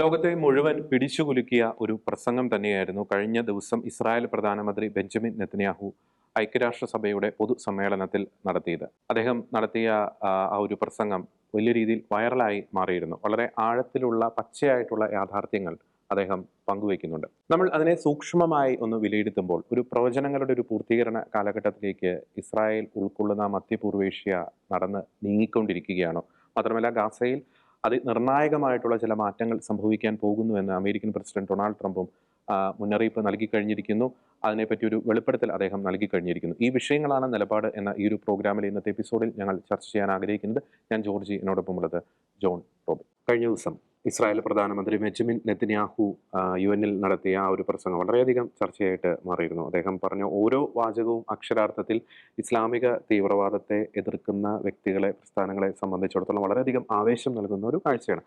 ലോകത്തെ മുഴുവൻ പിടിച്ചുകുലുക്കിയ ഒരു പ്രസംഗം തന്നെയായിരുന്നു കഴിഞ്ഞ ദിവസം ഇസ്രായേൽ പ്രധാനമന്ത്രി ബെഞ്ചമിൻ നെത്തന്യാഹു ഐക്യരാഷ്ട്രസഭയുടെ പൊതുസമ്മേളനത്തിൽ നടത്തിയത്. അദ്ദേഹം നടത്തിയ ആ, ഒരു പ്രസംഗം വലിയ രീതിയിൽ വൈറലായി മാറിയിരുന്നു. വളരെ ആഴത്തിലുള്ള പച്ചയായിട്ടുള്ള യാഥാർത്ഥ്യങ്ങൾ അദ്ദേഹം പങ്കുവയ്ക്കുന്നുണ്ട്. നമ്മൾ അതിനെ സൂക്ഷ്മമായി ഒന്ന് വിലയിരുത്തുമ്പോൾ ഒരു പ്രവചനങ്ങളുടെ ഒരു പൂർത്തീകരണ കാലഘട്ടത്തിലേക്ക് ഇസ്രായേൽ ഉൾക്കൊള്ളുന്ന മധ്യപൂർവേഷ്യ നടന്ന് നീങ്ങിക്കൊണ്ടിരിക്കുകയാണോ. മാത്രമല്ല ഗാസയിൽ അതിനിർണായകമായിട്ടുള്ള ചില മാറ്റങ്ങൾ സംഭവിക്കാൻ പോകുന്നു എന്ന് അമേരിക്കൻ പ്രസിഡന്റ് ഡൊണാൾഡ് ട്രംപും മുന്നറിയിപ്പ് നൽകി കഴിഞ്ഞിരിക്കുന്നു. അതിനെപ്പറ്റി ഒരു വെളിപ്പെടുത്തൽ അദ്ദേഹം നൽകി കഴിഞ്ഞിരിക്കുന്നു. ഈ വിഷയങ്ങളാണ് നിലപാട് എന്ന ഈ ഒരു പ്രോഗ്രാമിൽ ഇന്നത്തെ എപ്പിസോഡിൽ ഞങ്ങൾ ചർച്ച ചെയ്യാൻ ആഗ്രഹിക്കുന്നത്. ഞാൻ ജോർജി എന്നോടൊപ്പമുള്ളത് ജോൺ റോബിൻ. കഴിഞ്ഞ ദിവസം ഇസ്രായേൽ പ്രധാനമന്ത്രി ബെഞ്ചമിൻ നെത്തന്യാഹു യു എന്നിൽ നടത്തിയ ആ ഒരു പ്രസംഗം വളരെയധികം ചർച്ചയായിട്ട് മാറിയിരുന്നു. അദ്ദേഹം പറഞ്ഞ ഓരോ വാചകവും അക്ഷരാർത്ഥത്തിൽ ഇസ്ലാമിക തീവ്രവാദത്തെ എതിർക്കുന്ന വ്യക്തികളെ പ്രസ്ഥാനങ്ങളെ സംബന്ധിച്ചിടത്തോളം വളരെയധികം ആവേശം നൽകുന്ന ഒരു കാഴ്ചയാണ്.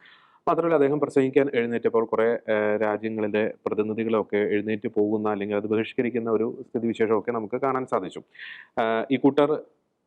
മാത്രമല്ല അദ്ദേഹം പ്രസംഗിക്കാൻ എഴുന്നേറ്റപ്പോൾ കുറെ രാജ്യങ്ങളിലെ പ്രതിനിധികളൊക്കെ എഴുന്നേറ്റ് പോകുന്ന അല്ലെങ്കിൽ അത് ബഹിഷ്കരിക്കുന്ന ഒരു സ്ഥിതിവിശേഷമൊക്കെ നമുക്ക് കാണാൻ സാധിച്ചു. ഈ കൂട്ടർ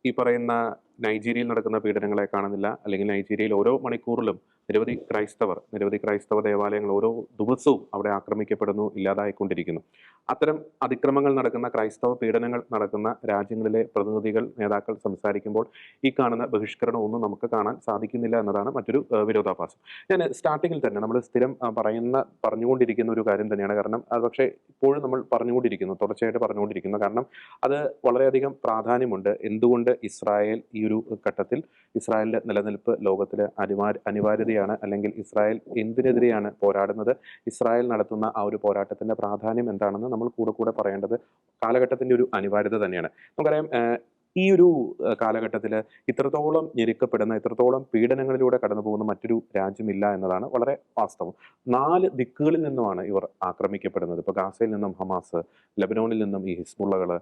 ഈ പറയുന്ന നൈജീരിയയിൽ നടക്കുന്ന പീഡനങ്ങളെ കാണുന്നില്ല. അല്ലെങ്കിൽ നൈജീരിയയിൽ ഓരോ മണിക്കൂറിലും നിരവധി ക്രൈസ്തവർ നിരവധി ക്രൈസ്തവ ദേവാലയങ്ങൾ ഓരോ ദിവസവും അവിടെ ആക്രമിക്കപ്പെടുന്നു ഇല്ലാതായിക്കൊണ്ടിരിക്കുന്നു. അത്തരം അതിക്രമങ്ങൾ നടക്കുന്ന ക്രൈസ്തവ പീഡനങ്ങൾ നടക്കുന്ന രാജ്യങ്ങളിലെ പ്രതിനിധികൾ നേതാക്കൾ സംസാരിക്കുമ്പോൾ ഈ കാണുന്ന ബഹിഷ്കരണം ഒന്നും നമുക്ക് കാണാൻ സാധിക്കുന്നില്ല എന്നതാണ് മറ്റൊരു വിരോധാഭാസം. ഞാൻ സ്റ്റാർട്ടിങ്ങിൽ തന്നെ നമ്മൾ സ്ഥിരം പറയുന്ന പറഞ്ഞുകൊണ്ടിരിക്കുന്ന ഒരു കാര്യം തന്നെയാണ്. കാരണം പക്ഷേ ഇപ്പോഴും നമ്മൾ പറഞ്ഞുകൊണ്ടിരിക്കുന്നു തുടർച്ചയായിട്ട് പറഞ്ഞുകൊണ്ടിരിക്കുന്നു. കാരണം അത് വളരെയധികം പ്രാധാന്യമുണ്ട്. എന്തുകൊണ്ട് ഇസ്രായേൽ ഈ ഒരു ഘട്ടത്തിൽ ഇസ്രായേലിന്റെ നിലനിൽപ്പ് ലോകത്തിൽ അനിവാര്യ അനിവാര്യതയാണ് അല്ലെങ്കിൽ ഇസ്രായേൽ എന്തിനെതിരെയാണ് പോരാടുന്നത് ഇസ്രായേൽ നടത്തുന്ന ആ ഒരു പോരാട്ടത്തിന്റെ പ്രാധാന്യം എന്താണെന്ന് നമ്മൾ കൂടെ കൂടെ പറയേണ്ടത് കാലഘട്ടത്തിന്റെ ഒരു അനിവാര്യത തന്നെയാണ്. നമുക്കറിയാം ഈ ഒരു കാലഘട്ടത്തിൽ ഇത്രത്തോളം ഞെരുക്കപ്പെടുന്ന ഇത്രത്തോളം പീഡനങ്ങളിലൂടെ കടന്നു പോകുന്ന മറ്റൊരു രാജ്യമില്ല എന്നതാണ് വളരെ വാസ്തവം. നാല് ദിക്കുകളിൽ നിന്നുമാണ് ഇവർ ആക്രമിക്കപ്പെടുന്നത്. ഇപ്പോൾ ഗാസയിൽ നിന്നും ഹമാസ് ലബനോണിൽ നിന്നും ഈ ഹിസ്ബുള്ളകൾ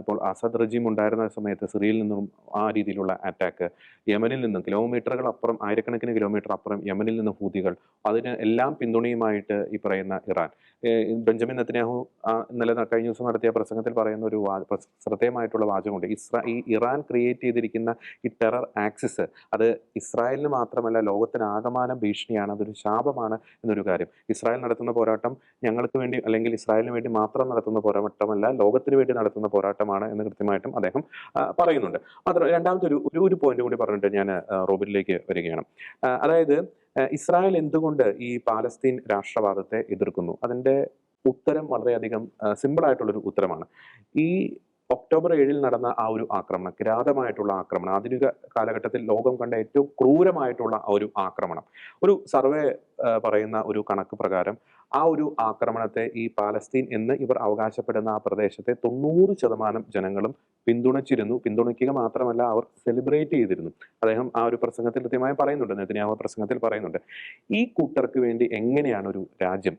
ഇപ്പോൾ അസദ് റജീം ഉണ്ടായിരുന്ന സമയത്ത് സിറിയയിൽ നിന്നും ആ രീതിയിലുള്ള അറ്റാക്ക് യമനിൽ നിന്നും കിലോമീറ്ററുകൾ അപ്പുറം ആയിരക്കണക്കിന് കിലോമീറ്റർ അപ്പുറം യമനിൽ നിന്ന് ഹൂതികൾ അതിന് എല്ലാം പിന്തുണയുമായിട്ട് ഈ പറയുന്ന ഇറാൻ. ബെഞ്ചമിൻ നത്തനാഹു ഇന്നലെ കഴിഞ്ഞ ദിവസം നടത്തിയ പ്രസംഗത്തിൽ പറയുന്ന ഒരു ശ്രദ്ധേയമായിട്ടുള്ള വാചകമുണ്ട്. ഇസ്രാ ഈ ഇറാൻ ക്രിയേറ്റ് ചെയ്തിരിക്കുന്ന ഈ ടെറർ ആക്സിസ് അത് ഇസ്രായേലിന് മാത്രമല്ല ലോകത്തിന് ആകമാനം ഭീഷണിയാണ് അതൊരു ശാപമാണ് എന്നൊരു കാര്യം. ഇസ്രായേൽ നടത്തുന്ന പോരാട്ടം ഞങ്ങൾക്ക് വേണ്ടി അല്ലെങ്കിൽ ഇസ്രായേലിന് വേണ്ടി മാത്രം നടത്തുന്ന പോരാട്ടമല്ല ലോകത്തിന് വേണ്ടി നടത്തുന്ന പോരാട്ടമാണ് എന്ന് കൃത്യമായിട്ടും അദ്ദേഹം പറയുന്നുണ്ട്. മാത്രം രണ്ടാമത്തെ ഒരു ഒരു- പോയിന്റ് കൂടി പറഞ്ഞിട്ട് ഞാൻ റോബിനിലേക്ക് വരികയാണ്. അതായത് ഇസ്രായേൽ എന്തുകൊണ്ട് ഈ പാലസ്തീൻ രാഷ്ട്രവാദത്തെ എതിർക്കുന്നു? അതിന്റെ ഉത്തരം വളരെയധികം സിമ്പിൾ ആയിട്ടുള്ളൊരു ഉത്തരമാണ്. ഈ ഒക്ടോബർ ഏഴിൽ നടന്ന ആ ഒരു ആക്രമണം കിരാതമായിട്ടുള്ള ആക്രമണം ആധുനിക കാലഘട്ടത്തിൽ ലോകം കണ്ട ഏറ്റവും ക്രൂരമായിട്ടുള്ള ഒരു ആക്രമണം. ഒരു സർവേ പറയുന്ന ഒരു കണക്ക് പ്രകാരം ആ ഒരു ആക്രമണത്തെ ഈ പാലസ്തീൻ എന്ന് ഇവർ അവകാശപ്പെടുന്ന ആ പ്രദേശത്തെ തൊണ്ണൂറ് ശതമാനം ജനങ്ങളും പിന്തുണച്ചിരുന്നു. പിന്തുണയ്ക്കുക മാത്രമല്ല അവർ സെലിബ്രേറ്റ് ചെയ്തിരുന്നു. അദ്ദേഹം ആ ഒരു പ്രസംഗത്തിൽ കൃത്യമായി പറയുന്നുണ്ട് നെതന്യാഹു പ്രസംഗത്തിൽ പറയുന്നുണ്ട്. ഈ കൂട്ടർക്ക് വേണ്ടി എങ്ങനെയാണ് ഒരു രാജ്യം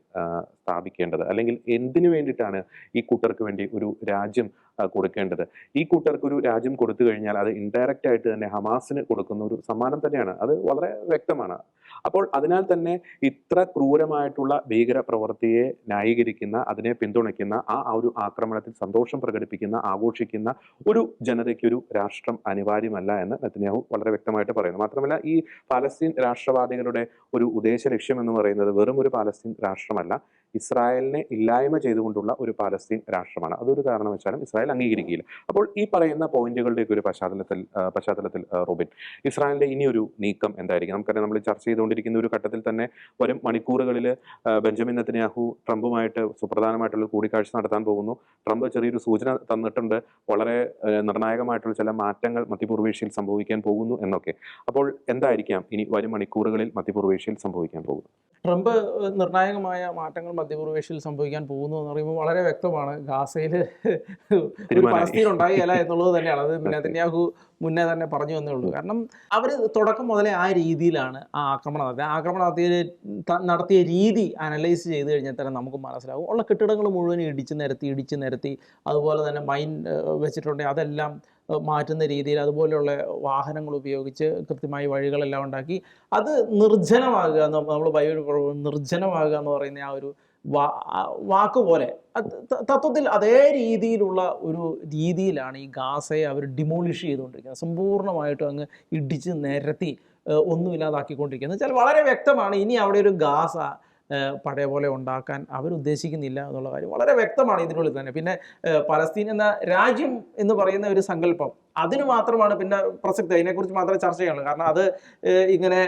സ്ഥാപിക്കേണ്ടത്? അല്ലെങ്കിൽ എന്തിനു വേണ്ടിയിട്ടാണ് ഈ കൂട്ടർക്ക് വേണ്ടി ഒരു രാജ്യം കൊടുക്കേണ്ടത്. ഈ കൂട്ടർക്ക് ഒരു രാജ്യം കൊടുത്തു കഴിഞ്ഞാൽ അത് ഇൻഡയറക്റ്റ് ആയിട്ട് തന്നെ ഹമാസിന് കൊടുക്കുന്ന ഒരു സമ്മാനം തന്നെയാണ്. അത് വളരെ വ്യക്തമാണ്. അപ്പോൾ അതിനാൽ തന്നെ ഇത്ര ക്രൂരമായിട്ടുള്ള ഭീകര പ്രവൃത്തിയെ ന്യായീകരിക്കുന്ന അതിനെ പിന്തുണയ്ക്കുന്ന ആ ഒരു ആക്രമണത്തിൽ സന്തോഷം പ്രകടിപ്പിക്കുന്ന ആഘോഷിക്കുന്ന ഒരു ജനതയ്ക്ക് ഒരു രാഷ്ട്രം അനിവാര്യമല്ല എന്ന് നെത്തന്യാഹു വളരെ വ്യക്തമായിട്ട് പറയുന്നു. മാത്രമല്ല ഈ പാലസ്തീൻ രാഷ്ട്രവാദികളുടെ ഒരു ഉദ്ദേശ ലക്ഷ്യം എന്ന് പറയുന്നത് വെറും ഒരു പാലസ്തീൻ രാഷ്ട്രമല്ല. ഇസ്രായേലിനെ ഇല്ലായ്മ ചെയ്തുകൊണ്ടുള്ള ഒരു പാലസ്തീൻ രാഷ്ട്രമാണ്. അതൊരു കാരണം കാരണവശാലും ഇസ്രായേൽ അംഗീകരിക്കുകയില്ല. അപ്പോൾ ഈ പറയുന്ന പോയിന്റുകളുടെയൊക്കെ ഒരു പശ്ചാത്തലത്തിൽ പശ്ചാത്തലത്തിൽ റോബിൻ ഇസ്രായേലിന്റെ ഇനിയൊരു നീക്കം എന്തായിരിക്കും? നമുക്കറിയാം നമ്മൾ ചർച്ച ചെയ്തുകൊണ്ടിരിക്കുന്ന ഒരു ഘട്ടത്തിൽ തന്നെ വരും മണിക്കൂറുകളിൽ ബെഞ്ചമിൻ നെത്തന്യാഹു ട്രംപുമായിട്ട് സുപ്രധാനമായിട്ടുള്ള കൂടിക്കാഴ്ച നടത്താൻ പോകുന്നു. ട്രംപ് ചെറിയൊരു സൂചന തന്നിട്ടുണ്ട്. വളരെ നിർണായകമായിട്ടുള്ള ചില മാറ്റങ്ങൾ മധ്യപൂർവേഷ്യയിൽ സംഭവിക്കാൻ പോകുന്നു എന്നൊക്കെ. അപ്പോൾ എന്തായിരിക്കാം? ഇനി വരും മണിക്കൂറുകളിൽ മധ്യപൂർവേഷ്യയിൽ സംഭവിക്കാൻ പോകുന്നത്? ട്രംപ് നിർണായകമായ മാറ്റങ്ങൾ മധ്യപൂർവേഷ്യയിൽ സംഭവിക്കാൻ പോകുന്നു എന്ന് പറയുമ്പോൾ വളരെ വ്യക്തമാണ്. ഗാസയിൽ ഒരു. പലസ്തീൻ ഉണ്ടായില്ല എന്നുള്ളത് തന്നെയാണ്. അത് നെതന്യാഹു മുന്നേ തന്നെ പറഞ്ഞു എന്നേ ഉള്ളൂ. കാരണം അവർ തുടക്കം മുതലേ ആ രീതിയിലാണ് ആ ആക്രമണം നടത്തിയത്. ആ ആക്രമണം നടത്തിയ നടത്തിയ രീതി അനലൈസ് ചെയ്ത് കഴിഞ്ഞാൽ തന്നെ നമുക്ക് മനസ്സിലാവും. ഉള്ള കെട്ടിടങ്ങൾ മുഴുവൻ ഇടിച്ച് നിരത്തി ഇടിച്ച് നിരത്തി അതുപോലെ തന്നെ മൈൻ വെച്ചിട്ടുണ്ടെങ്കിൽ അതെല്ലാം മാറ്റുന്ന രീതിയിൽ അതുപോലെയുള്ള വാഹനങ്ങൾ ഉപയോഗിച്ച് കൃത്യമായി വഴികളെല്ലാം ഉണ്ടാക്കി. അത് നിർജനമാകുക എന്ന് നമ്മൾ ബയോ നിർജനമാകുക എന്ന് പറയുന്ന ആ ഒരു വാക്ക് പോലെ. തത്വത്തിൽ അതേ രീതിയിലുള്ള ഒരു രീതിയിലാണ് ഈ ഗാസയെ അവർ ഡിമോളിഷ് ചെയ്തുകൊണ്ടിരിക്കുന്നത്. സമ്പൂർണമായിട്ടും അങ്ങ് ഇടിച്ച് നിരത്തി ഒന്നുമില്ലാതാക്കിക്കൊണ്ടിരിക്കുന്നത്. വെച്ചാൽ വളരെ വ്യക്തമാണ് ഇനി അവിടെ ഒരു ഗാസ പഴയ പോലെ ഉണ്ടാക്കാൻ അവരുദ്ദേശിക്കുന്നില്ല എന്നുള്ള കാര്യം. വളരെ വ്യക്തമാണ് ഇതിനുള്ളിൽ തന്നെ. പിന്നെ പലസ്തീൻ എന്ന രാജ്യം എന്ന് പറയുന്ന ഒരു സങ്കല്പം അതിന് മാത്രമാണ് പിന്നെ പ്രസക്തി. അതിനെക്കുറിച്ച് മാത്രമേ ചർച്ച ചെയ്യാനുള്ളൂ. കാരണം അത് ഇങ്ങനെ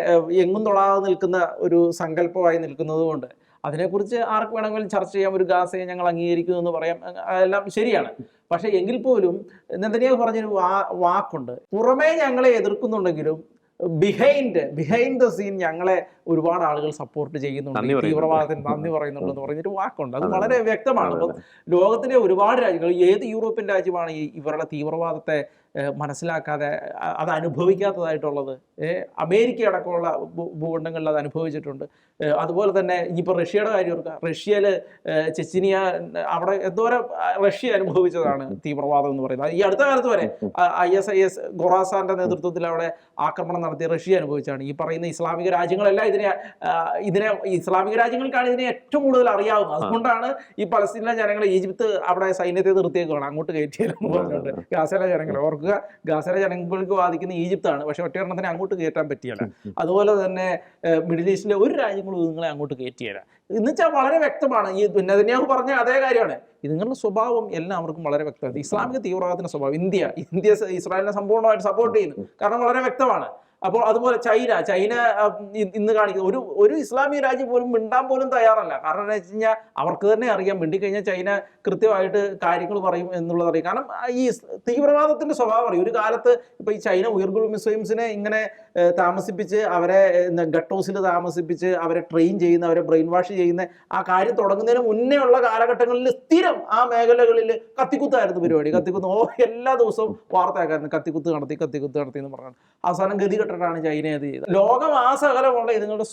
എങ്ങും തൊടാതെ നിൽക്കുന്ന ഒരു സങ്കല്പമായി നിൽക്കുന്നത് കൊണ്ട് അതിനെക്കുറിച്ച് ആർക്ക് വേണമെങ്കിലും ചർച്ച ചെയ്യാം ഒരു ഗാസയെ ഞങ്ങൾ അംഗീകരിക്കുന്നു എന്ന് പറയാം എല്ലാം ശരിയാണ്. പക്ഷേ എങ്കിൽ പോലും നെതന്യാഹു പറഞ്ഞൊരു വാ വാക്കുണ്ട്. പുറമേ ഞങ്ങളെ എതിർക്കുന്നുണ്ടെങ്കിലും ബിഹൈൻഡ് ബിഹൈൻഡ് ദ സീൻ ഞങ്ങളെ ഒരുപാട് ആളുകൾ സപ്പോർട്ട് ചെയ്യുന്നുണ്ട്. നന്ദി ഈ പറയുന്നുണ്ട്. എന്ന് നന്ദി പറഞ്ഞൊരു വാക്കുണ്ട്. അത് വളരെ വ്യക്തമാണ്. അപ്പം ലോകത്തിലെ ഒരുപാട് രാജ്യങ്ങൾ ഏത് യൂറോപ്യൻ രാജ്യമാണ് ഈ ഇവരുടെ തീവ്രവാദത്തെ മനസ്സിലാക്കാതെ അത് അനുഭവിക്കാത്തതായിട്ടുള്ളത്. അമേരിക്ക അടക്കമുള്ള ഭൂഖണ്ഡങ്ങളിൽ അത് അനുഭവിച്ചിട്ടുണ്ട്. അതുപോലെ തന്നെ ഇനിയിപ്പോൾ റഷ്യയുടെ കാര്യം ഓർക്കുക. റഷ്യയിൽ ചെച്ചിനിയ അവിടെ എന്തോരം റഷ്യ അനുഭവിച്ചതാണ് തീവ്രവാദം എന്ന് പറയുന്നത്. ഈ അടുത്ത കാലത്ത് വരെ ഐ എസ് ഐ എസ് ഖൊറാസാന്റെ നേതൃത്വത്തിൽ അവിടെ ആക്രമണം നടത്തിയ റഷ്യ അനുഭവിച്ചാണ്. ഈ പറയുന്ന ഇസ്ലാമിക രാജ്യങ്ങളെല്ലാം ഇതിനെ ഇതിനെ ഇസ്ലാമിക രാജ്യങ്ങൾക്കാണ് ഇതിനെ ഏറ്റവും കൂടുതൽ അറിയാവുന്നത്. അതുകൊണ്ടാണ് ഈ പലസ്തീനിലെ ജനങ്ങൾ ഈജിപ്ത് അവിടെ സൈന്യത്തെ നിർത്തിയേക്കാണ് അങ്ങോട്ട് കയറ്റിയാലെന്ന് പറഞ്ഞുകൊണ്ട്. ഗാസയിലെ ജനങ്ങൾ ഓർക്കുക ഗാസയിലെ ജനങ്ങൾക്ക് ബാധിക്കുന്ന ഈജിപ്താണ്. പക്ഷെ ഒറ്റയെണ്ണത്തിന് അങ്ങോട്ട് കയറ്റാൻ പറ്റിയല്ല. അതുപോലെ തന്നെ മിഡിൽ ഈസ്റ്റിലെ ഒരു രാജ്യങ്ങളും നിങ്ങളെ അങ്ങോട്ട് കയറ്റിയല്ല. എന്ന് വെച്ചാൽ വളരെ വ്യക്തമാണ്. ഈ നെതന്യാഹു പറഞ്ഞ അതേ കാര്യമാണ്. ഇതുങ്ങളുടെ സ്വഭാവം എല്ലാവർക്കും വളരെ വ്യക്തമാണ്. ഇസ്ലാമിക തീവ്രവാദത്തിന്റെ സ്വഭാവം. ഇന്ത്യ ഇന്ത്യ ഇസ്രായേലിനെ സമ്പൂർണമായിട്ട് സപ്പോർട്ട് ചെയ്യുന്നു. കാരണം വളരെ വ്യക്തമാണ്. അപ്പോൾ അതുപോലെ ചൈന ചൈന ഇന്ന് കാണിക്കുന്നത് ഒരു ഒരു ഇസ്ലാമിക രാജ്യം പോലും മിണ്ടാൻ പോലും തയ്യാറല്ല. കാരണം എന്താ വെച്ച് കഴിഞ്ഞാൽ അവർക്ക് തന്നെ അറിയാം. മിണ്ടിക്കഴിഞ്ഞാൽ ചൈന കൃത്യമായിട്ട് കാര്യങ്ങൾ പറയും എന്നുള്ളത് അറിയാം. കാരണം ഈ തീവ്രവാദത്തിന്റെ സ്വഭാവം അറിയും. ഒരു കാലത്ത് ഇപ്പൊ ഈ ചൈന ഉയർഗുൾ മുസ്ലിംസിനെ ഇങ്ങനെ താമസിപ്പിച്ച് അവരെ ഗട്ടോസിൽ താമസിപ്പിച്ച് അവരെ ട്രെയിൻ ചെയ്യുന്ന അവരെ ബ്രെയിൻ വാഷ് ചെയ്യുന്ന ആ കാര്യം തുടങ്ങുന്നതിന് മുന്നേ ഉള്ള കാലഘട്ടങ്ങളിൽ സ്ഥിരം ആ മേഖലകളിൽ കത്തിക്കുത്തായിരുന്നു പരിപാടി. കത്തിക്കുത്ത് ഓ എല്ലാ ദിവസവും വാർത്തയാക്കായിരുന്നു കത്തിക്കുത്ത് നടത്തി കത്തിക്കുത്ത് നടത്തി എന്ന് പറഞ്ഞു അവസാനം ഗതി കെട്ടിട്ടാണ് ചൈന ഇത് ചെയ്തത്. ലോകം ആ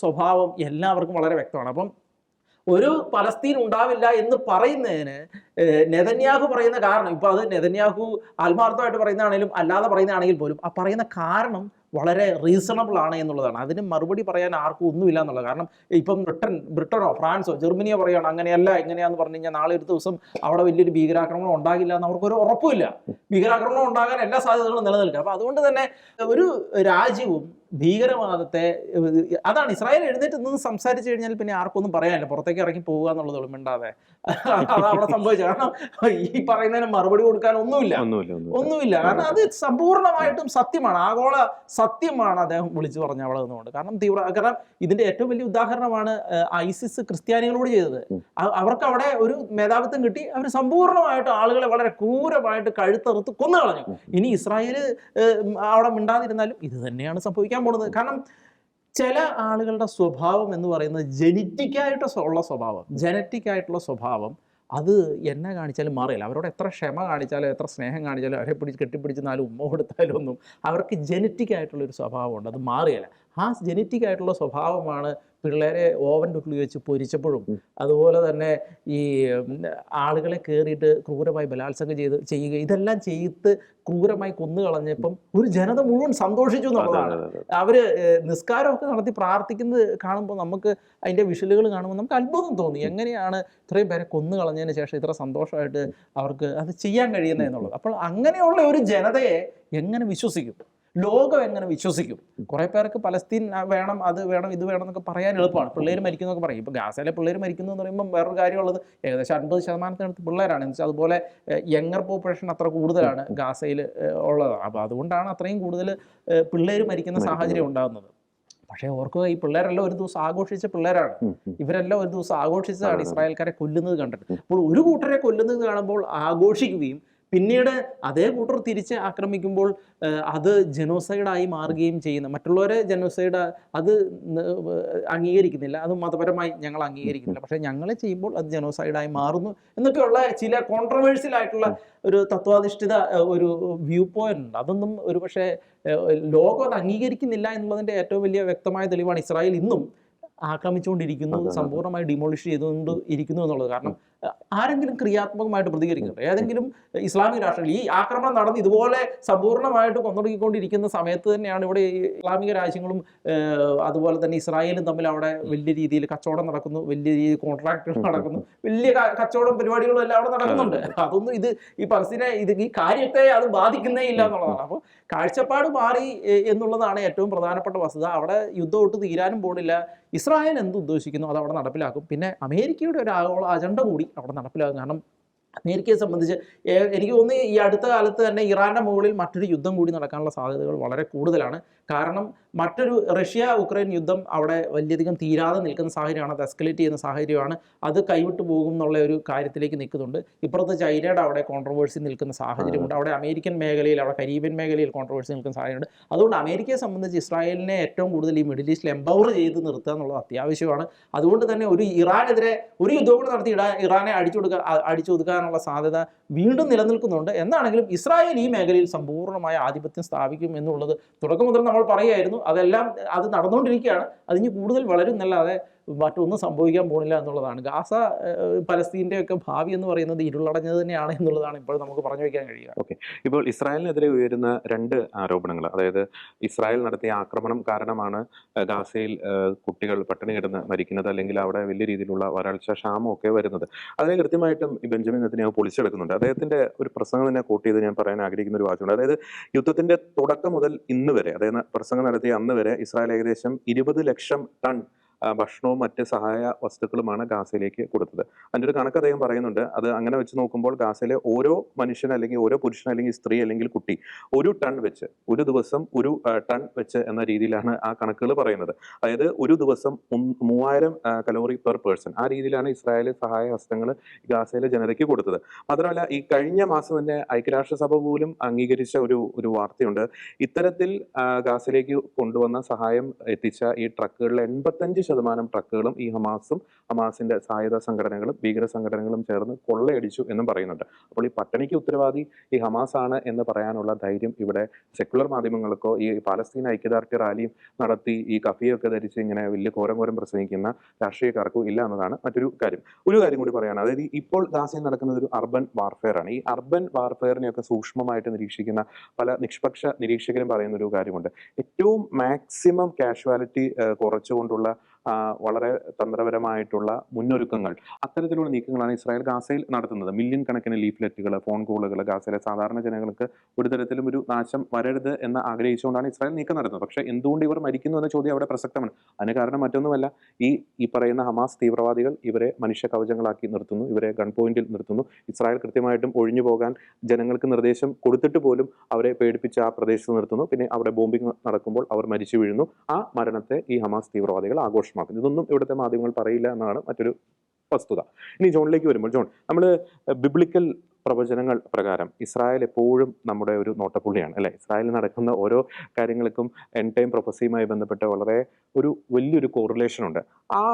സ്വഭാവം എല്ലാവർക്കും വളരെ വ്യക്തമാണ്. അപ്പം ഒരു പലസ്തീൻ ഉണ്ടാവില്ല എന്ന് പറയുന്നതിന് നെതന്യാഹു പറയുന്ന കാരണം ഇപ്പൊ അത് നെതന്യാഹു ആത്മാർത്ഥമായിട്ട് പറയുന്നതാണെങ്കിലും അല്ലാതെ പറയുന്നതാണെങ്കിൽ പോലും ആ പറയുന്ന കാരണം വളരെ റീസണബിൾ ആണ് എന്നുള്ളതാണ്. അതിന് മറുപടി പറയാൻ ആർക്കും ഒന്നുമില്ല എന്നുള്ളത്. കാരണം ഇപ്പം ബ്രിട്ടൻ ബ്രിട്ടനോ ഫ്രാൻസോ ജർമ്മനിയോ പറയുകയാണ് അങ്ങനെയല്ല എങ്ങനെയാന്ന് പറഞ്ഞു കഴിഞ്ഞാൽ നാളെ ഒരു ദിവസം അവിടെ വലിയൊരു ഭീകരാക്രമണം ഉണ്ടാകില്ല എന്ന് അവർക്കൊരു ഉറപ്പുമില്ല. ഭീകരാക്രമണം ഉണ്ടാകാൻ എല്ലാ സാധ്യതകളും നിലനിൽക്കുക അപ്പൊ അതുകൊണ്ട് തന്നെ ഒരു രാജ്യവും ഭീകരവാദത്തെ അതാണ് ഇസ്രായേൽ എഴുന്നേറ്റ് നിന്ന് സംസാരിച്ചു കഴിഞ്ഞാൽ പിന്നെ ആർക്കൊന്നും പറയാനില്ല. പുറത്തേക്ക് ഇറങ്ങി പോവുക എന്നുള്ളത് മിണ്ടാതെ. അത് അവിടെ സംഭവിച്ചത് കാരണം ഈ പറയുന്നതിന് മറുപടി കൊടുക്കാൻ ഒന്നുമില്ല. ഒന്നുമില്ല ഒന്നുമില്ല. ഒന്നുമില്ല. കാരണം അത് സമ്പൂർണമായിട്ടും സത്യമാണ്. ആഗോള സത്യമാണ് അദ്ദേഹം വിളിച്ചു പറഞ്ഞ അവിടെ നിന്നുകൊണ്ട്. കാരണം തീവ്ര കാരണം ഇതിന്റെ ഏറ്റവും വലിയ ഉദാഹരണമാണ് ഐസിസ് ക്രിസ്ത്യാനികളോട് ചെയ്തത്. അവർക്ക് അവിടെ ഒരു മേധാവിത്വം കിട്ടി. അവർ സമ്പൂർണമായിട്ട് ആളുകളെ വളരെ ക്രൂരമായിട്ട് കഴുത്തറുത്ത് കൊന്നു കളഞ്ഞു ഇനി ഇസ്രായേൽ അവിടെ മിണ്ടാതിരുന്നാലും ഇത് തന്നെയാണ് സംഭവിക്കാൻ പോകുന്നത് കാരണം ചില ആളുകളുടെ സ്വഭാവം എന്ന് പറയുന്നത് ജനറ്റിക്കായിട്ട് ഉള്ള സ്വഭാവം ജനറ്റിക് ആയിട്ടുള്ള സ്വഭാവം അത് എന്നെ കാണിച്ചാലും മാറിയില്ല അവരോട് എത്ര ക്ഷമ കാണിച്ചാലും എത്ര സ്നേഹം കാണിച്ചാലും അവരെ പിടിച്ച് കെട്ടിപ്പിടിച്ചെന്നാലും ഉമ്മ കൊടുത്താലും ഒന്നും അവർക്ക് ജനറ്റിക് ആയിട്ടുള്ള ഒരു സ്വഭാവമുണ്ട്. അത് മാറിയല്ല. ആ ജനറ്റിക് ആയിട്ടുള്ള സ്വഭാവമാണ് പിള്ളേരെ ഓവന്റെ ഉള്ളിൽ വെച്ച് പൊരിച്ചപ്പോഴും. അതുപോലെ തന്നെ ഈ ആളുകളെ കയറിയിട്ട് ക്രൂരമായി ബലാത്സംഗം ചെയ്ത് ചെയ്യുക ഇതെല്ലാം ചെയ്ത് ക്രൂരമായി കൊന്നു കളഞ്ഞപ്പം ഒരു ജനത മുഴുവൻ സന്തോഷിച്ചു എന്നുള്ളതാണ്. അവർ നിസ്കാരമൊക്കെ നടത്തി പ്രാർത്ഥിക്കുന്നത് കാണുമ്പോൾ നമുക്ക് അതിന്റെ വിഷലുകൾ കാണുമ്പോൾ നമുക്ക് അത്ഭുതം തോന്നി. എങ്ങനെയാണ് ഇത്രയും പേരെ കൊന്നു കളഞ്ഞതിന് ശേഷം ഇത്ര സന്തോഷമായിട്ട് അവർക്ക് അത് ചെയ്യാൻ കഴിയുന്നത് എന്നുള്ളത്. അപ്പോൾ അങ്ങനെയുള്ള ഒരു ജനതയെ എങ്ങനെ വിശ്വസിക്കും? ലോകം എങ്ങനെ വിശ്വസിക്കും? കുറെ പേർക്ക് പലസ്തീൻ വേണം അത് വേണം ഇത് വേണം എന്നൊക്കെ പറയാൻ എളുപ്പമാണ്. പിള്ളേർ മരിക്കുന്നൊക്കെ പറയും. ഇപ്പൊ ഗാസയിലെ പിള്ളേർ മരിക്കുന്നു എന്ന് പറയുമ്പോൾ വേറൊരു കാര്യമുള്ളത് ഏകദേശം അൻപത് ശതമാനത്തിനടുത്ത് പിള്ളേരാണ്. എന്ന് വെച്ചാൽ അതുപോലെ യങ്ങർ പോപ്പുലേഷൻ അത്ര കൂടുതലാണ് ഗാസയിൽ ഉള്ളത്. അപ്പോൾ അതുകൊണ്ടാണ് അത്രയും കൂടുതൽ പിള്ളേർ മരിക്കുന്ന സാഹചര്യം ഉണ്ടാകുന്നത്. പക്ഷേ ഓർക്കുക ഈ പിള്ളേരെല്ലാം ഒരു ദിവസം ആഘോഷിച്ച പിള്ളേരാണ്. ഇവരെല്ലാം ഒരു ദിവസം ആഘോഷിച്ചതാണ് ഇസ്രായേൽക്കാരെ കൊല്ലുന്നത് കണ്ടിട്ട്. അപ്പോൾ ഒരു കൂട്ടരെ കൊല്ലുന്നത് കാണുമ്പോൾ ആഘോഷിക്കുകയും പിന്നീട് അതേ കൂട്ടർ തിരിച്ച് ആക്രമിക്കുമ്പോൾ അത് ജനോസൈഡായി മാറുകയും ചെയ്യുന്ന മറ്റുള്ളവരെ ജനോസൈഡ് അത് അംഗീകരിക്കുന്നില്ല. അത് മതപരമായി ഞങ്ങൾ അംഗീകരിക്കുന്നില്ല. പക്ഷേ ഞങ്ങളെ ചെയ്യുമ്പോൾ അത് ജനോസൈഡായി മാറുന്നു എന്നൊക്കെയുള്ള ചില കോൺട്രവേഴ്സ്യൽ ആയിട്ടുള്ള ഒരു തത്വാധിഷ്ഠിത ഒരു വ്യൂ പോയിന്റ് ഉണ്ട്. അതൊന്നും ഒരു പക്ഷേ ലോകം അത് അംഗീകരിക്കുന്നില്ല എന്നുള്ളതിന്റെ ഏറ്റവും വലിയ വ്യക്തമായ തെളിവാണ് ഇസ്രായേൽ ഇന്നും ആക്രമിച്ചുകൊണ്ടിരിക്കുന്നു. സമ്പൂർണമായി ഡിമോളിഷ് ചെയ്തുകൊണ്ട് ഇരിക്കുന്നു എന്നുള്ളത്. കാരണം ആരെങ്കിലും ക്രിയാത്മകമായിട്ട് പ്രതികരിക്കുന്നുണ്ട് ഏതെങ്കിലും ഇസ്ലാമിക രാഷ്ട്രങ്ങൾ ഈ ആക്രമണം നടന്ന് ഇതുപോലെ സമ്പൂർണമായിട്ട് കൊന്നൊടുക്കിക്കൊണ്ടിരിക്കുന്ന സമയത്ത് തന്നെയാണ് ഇവിടെ ഇസ്ലാമിക രാജ്യങ്ങളും അതുപോലെ തന്നെ ഇസ്രായേലും തമ്മിൽ അവിടെ വലിയ രീതിയിൽ കച്ചവടം നടക്കുന്നു വലിയ രീതിയിൽ കോൺട്രാക്റ്റുകൾ നടക്കുന്നു വലിയ കച്ചവടം പരിപാടികളും എല്ലാം അവിടെ നടക്കുന്നുണ്ട്. അതൊന്നും ഇത് ഈ പലസ്തീനെ ഇത് ഈ കാര്യത്തെ അത് ബാധിക്കുന്നേ ഇല്ല എന്നുള്ളതാണ്. അപ്പോൾ കാഴ്ചപ്പാട് മാറി എന്നുള്ളതാണ് ഏറ്റവും പ്രധാനപ്പെട്ട വസ്തുത. അവിടെ യുദ്ധം ഒട്ട് തീരാനും പോണില്ല. ഇസ്രായേൽ എന്ത് ഉദ്ദേശിക്കുന്നു അത് അവിടെ നടപ്പിലാക്കും. പിന്നെ അമേരിക്കയുടെ ഒരു ആഗോള അജണ്ട കൂടി അവിടെ നടപ്പിലാകും. കാരണം അമേരിക്കയെ സംബന്ധിച്ച് എനിക്ക് തോന്നുന്നു ഈ അടുത്ത കാലത്ത് തന്നെ ഇറാന്റെ മുകളിൽ മറ്റൊരു യുദ്ധം കൂടി നടക്കാനുള്ള സാധ്യതകൾ വളരെ കൂടുതലാണ്. കാരണം മറ്റൊരു റഷ്യ ഉക്രൈൻ യുദ്ധം അവിടെ വലിയധികം തീരാതെ നിൽക്കുന്ന സാഹചര്യമാണ് അത് എസ്കലേറ്റ് ചെയ്യുന്ന സാഹചര്യമാണ്. അത് കൈവിട്ടു പോകും എന്നുള്ള ഒരു കാര്യത്തിലേക്ക് നിൽക്കുന്നുണ്ട്. ഇപ്പുറത്ത് ചൈനയുടെ അവിടെ കോൺട്രവേഴ്സി നിൽക്കുന്ന സാഹചര്യമുണ്ട്. അവിടെ അമേരിക്കൻ മേഖലയിൽ അവിടെ കരീബിയൻ മേഖലയിൽ കോൺട്രവേഴ്സി നിൽക്കുന്ന സാഹചര്യമുണ്ട്. അതുകൊണ്ട് അമേരിക്കയെ സംബന്ധിച്ച് ഇസ്രായേലിനെ ഏറ്റവും കൂടുതൽ ഈ മിഡിൽ ഈസ്റ്റിൽ എംപവർ ചെയ്ത് നിർത്തുക എന്നുള്ളത് അത്യാവശ്യമാണ്. അതുകൊണ്ട് തന്നെ ഒരു ഇറാനെതിരെ ഒരു യുദ്ധം കൂടെ നടത്തി ഇടാൻ ഇറാനെ അടിച്ചൊടുക്കുക അടിച്ചു അടിച്ചൊതുക്കാനുള്ള സാധ്യത വീണ്ടും നിലനിൽക്കുന്നുണ്ട്. എന്നാണെങ്കിലും ഇസ്രായേൽ ഈ മേഖലയിൽ സമ്പൂർണമായ ആധിപത്യം സ്ഥാപിക്കും എന്നുള്ളത് തുടക്കം മുതൽ നമ്മൾ പറയുമായിരുന്നു അതെല്ലാം അത് നടന്നുകൊണ്ടിരിക്കുകയാണ്. അതിന് കൂടുതൽ വളരും എന്നല്ലാതെ മറ്റൊന്നും സംഭവിക്കാൻ പോകുന്നില്ല എന്നുള്ളതാണ്. ഗാസ ഏഹ്, പലസ്തീന്റെ ഒക്കെ ഭാവി എന്ന് പറയുന്നത് ഇരുളടഞ്ഞത് തന്നെയാണ് എന്നുള്ളതാണ് ഇപ്പോൾ നമുക്ക് പറഞ്ഞു വയ്ക്കാൻ കഴിയുക. ഓക്കെ. ഇപ്പോൾ ഇസ്രായേലിനെതിരെ ഉയരുന്ന രണ്ട് ആരോപണങ്ങൾ അതായത് ഇസ്രായേൽ നടത്തിയ ആക്രമണം കാരണമാണ് ഗാസയിൽ കുട്ടികൾ പട്ടിണി കിടന്ന് മരിക്കുന്നത് അല്ലെങ്കിൽ അവിടെ വലിയ രീതിയിലുള്ള വരൾച്ച ക്ഷാമം ഒക്കെ വരുന്നത്. അതിനെ കൃത്യമായിട്ടും ബെഞ്ചമിൻ നെത്തന്യാഹു പൊളിച്ചെടുക്കുന്നുണ്ട്. അദ്ദേഹത്തിന്റെ ഒരു പ്രസംഗം തന്നെ കോട്ട് ഞാൻ പറയാൻ ആഗ്രഹിക്കുന്ന ഒരു വാചകമുണ്ട് അതായത് യുദ്ധത്തിന്റെ തുടക്കം മുതൽ ഇന്ന് വരെ അതായത് പ്രസംഗം നടത്തിയ അന്ന് വരെ ഇസ്രായേൽ ഏകദേശം ഇരുപത് ലക്ഷം ടൺ ഭക്ഷണവും മറ്റ് സഹായ വസ്തുക്കളുമാണ് ഗാസയിലേക്ക് കൊടുത്തത്. അതിന്റെ ഒരു കണക്ക് അദ്ദേഹം പറയുന്നുണ്ട്. അത് അങ്ങനെ വെച്ച് നോക്കുമ്പോൾ ഗാസയിലെ ഓരോ മനുഷ്യൻ അല്ലെങ്കിൽ ഓരോ പുരുഷൻ അല്ലെങ്കിൽ സ്ത്രീ അല്ലെങ്കിൽ കുട്ടി ഒരു ടൺ വെച്ച് ഒരു ദിവസം ഒരു ടൺ വെച്ച് എന്ന രീതിയിലാണ് ആ കണക്കുകൾ പറയുന്നത്. അതായത് ഒരു ദിവസം മൂവായിരം കലോറി പെർ പേഴ്സൺ ആ രീതിയിലാണ് ഇസ്രായേൽ സഹായ ഹസ്തങ്ങൾ ഗാസയിലെ ജനതയ്ക്ക് കൊടുത്തത്. മാത്രമല്ല ഈ കഴിഞ്ഞ മാസം തന്നെ ഐക്യരാഷ്ട്രസഭ പോലും അംഗീകരിച്ച ഒരു ഒരു വാർത്തയുണ്ട്. ഇത്തരത്തിൽ ഗാസയിലേക്ക് കൊണ്ടുവന്ന സഹായം എത്തിച്ച ഈ ട്രക്കുകളിൽ എൺപത്തഞ്ച് ശതമാനം ട്രക്കുകളും ഈ ഹമാസും ഹമാസിന്റെ സായുധ സംഘടനകളും ഭീകര സംഘടനകളും ചേർന്ന് കൊള്ളയടിച്ചു എന്നും പറയുന്നുണ്ട്. അപ്പോൾ ഈ പട്ടിണിക്ക് ഉത്തരവാദി ഈ ഹമാസ് ആണ് എന്ന് പറയാനുള്ള ധൈര്യം ഇവിടെ സെക്യുലർ മാധ്യമങ്ങൾക്കോ ഈ പാലസ്തീൻ ഐക്യദാർഢ്യ റാലിയും നടത്തി ഈ കഫിയൊക്കെ ധരിച്ച് ഇങ്ങനെ വലിയ ഘോരം ഘോരം പ്രസംഗിക്കുന്ന രാഷ്ട്രീയക്കാർക്കും ഇല്ല എന്നതാണ് മറ്റൊരു കാര്യം. ഒരു കാര്യം കൂടി പറയാനാണ്. അതായത് ഇപ്പോൾ ഗാസയിൽ നടക്കുന്നത് ഒരു അർബൻ വാർഫെയർ ആണ്. ഈ അർബൻ വാർഫെയറിനെയൊക്കെ സൂക്ഷ്മമായിട്ട് നിരീക്ഷിക്കുന്ന പല നിഷ്പക്ഷ നിരീക്ഷകരും പറയുന്ന ഒരു കാര്യമുണ്ട്. ഏറ്റവും മാക്സിമം കാഷ്വാലിറ്റി കുറച്ചുകൊണ്ടുള്ള വളരെ തന്ത്രപരമായിട്ടുള്ള മുന്നൊരുക്കങ്ങൾ. അത്തരത്തിലുള്ള നീക്കങ്ങളാണ് ഇസ്രായേൽ ഗാസയിൽ നടത്തുന്നത്. മില്യൺ കണക്കിന് ലീഫ്ലെറ്റുകൾ ഫോൺ കോളുകൾ ഗാസയിലെ സാധാരണ ജനങ്ങൾക്ക് ഒരു തരത്തിലും ഒരു നാശം വരരുത് എന്ന് ആഗ്രഹിച്ചുകൊണ്ടാണ് ഇസ്രായേൽ നീക്കം നടത്തുന്നത്. പക്ഷേ എന്തുകൊണ്ട് ഇവർ മരിക്കുന്നു എന്ന ചോദ്യം അവിടെ പ്രസക്തമാണ്. അതിന് കാരണം മറ്റൊന്നുമല്ല. ഈ ഈ പറയുന്ന ഹമാസ് തീവ്രവാദികൾ ഇവരെ മനുഷ്യ കവചങ്ങളാക്കി നിർത്തുന്നു. ഇവരെ ഗൺ പോയിന്റിൽ നിർത്തുന്നു. ഇസ്രായേൽ കൃത്യമായിട്ടും ഒഴിഞ്ഞു പോകാൻ ജനങ്ങൾക്ക് നിർദ്ദേശം കൊടുത്തിട്ട് പോലും അവരെ പേടിപ്പിച്ച് ആ പ്രദേശത്ത് നിർത്തുന്നു. പിന്നെ അവിടെ ബോംബിംഗ് നടക്കുമ്പോൾ അവർ മരിച്ചു വീഴുന്നു. ആ മരണത്തെ ഈ ഹമാസ് തീവ്രവാദികൾ ആഘോഷമാക്കുന്നു ഇതൊന്നും ഇവിടുത്തെ മാധ്യമങ്ങൾ പറയില്ല എന്നാണ് മറ്റൊരു വസ്തുത. ഇനി ജോണിലേക്ക് വരുമ്പോൾ ജോൺ നമ്മൾ ബിബ്ലിക്കൽ പ്രവചനങ്ങൾ പ്രകാരം ഇസ്രായേൽ എപ്പോഴും നമ്മുടെ ഒരു നോട്ടപ്പുള്ളിയാണ് അല്ലെ? ഇസ്രായേലിൽ നടക്കുന്ന ഓരോ കാര്യങ്ങൾക്കും എൻ ടൈം പ്രൊഫസിയുമായി ബന്ധപ്പെട്ട് വളരെ ഒരു വലിയൊരു കോറിലേഷൻ ഉണ്ട്. ആ